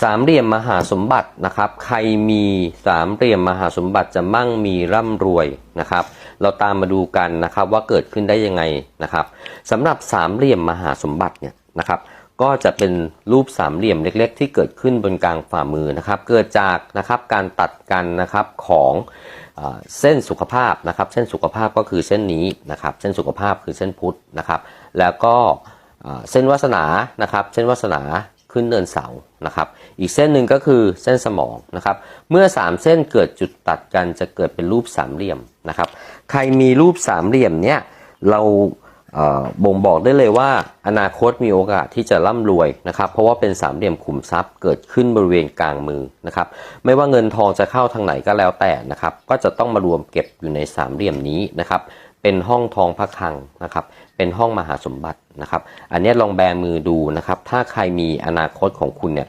สามเหลี่ยมมหาสมบัตินะครับ ใครมีสามเหลี่ยมมหาสมบัติจะมั่งมีร่ำรวยนะครับ เราตามมาดูกันนะครับว่าเกิดขึ้นได้ยังไงนะครับสำหรับสามเหลี่ยมมหาสมบัติเนี่ยนะครับ ก็จะเป็นรูปสามเหลี่ยมเล็ก ๆ ที่เกิดขึ้นบนกลางฝ่ามือนะครับ เกิดจากนะครับการตัดกันนะครับของเส้นสุขภาพนะครับ เส้นสุขภาพก็คือเส้นนี้นะครับ เส้นสุขภาพคือเส้นพุทธนะครับ แล้วก็เส้นวาสนานะครับ เส้นวาสนา ขึ้นเนินเสานะครับ อีกเส้นหนึ่งก็คือเส้นสมองนะครับ เมื่อ 3 เส้นเกิดจุดตัดกันจะเกิดเป็นรูปสามเหลี่ยมนะครับ ใครมีรูปสามเหลี่ยมเนี้ยเราเบ่งบอกได้เลยว่าอนาคตมีโอกาสที่จะร่ำรวยนะครับ เพราะว่าเป็นสามเหลี่ยมขุมทรัพย์เกิดขึ้นบริเวณกลางมือนะครับ ไม่ว่าเงินทองจะเข้าทางไหนก็แล้วแต่นะครับ ก็จะต้องมารวมเก็บอยู่ในสามเหลี่ยมนี้นะครับ เป็นห้องทองพระคลังนะครับ เป็นห้องมหาสมบัตินะครับ อันนี้ลองแบมือดูนะครับ ถ้าใครมีอนาคตของคุณเนี่ย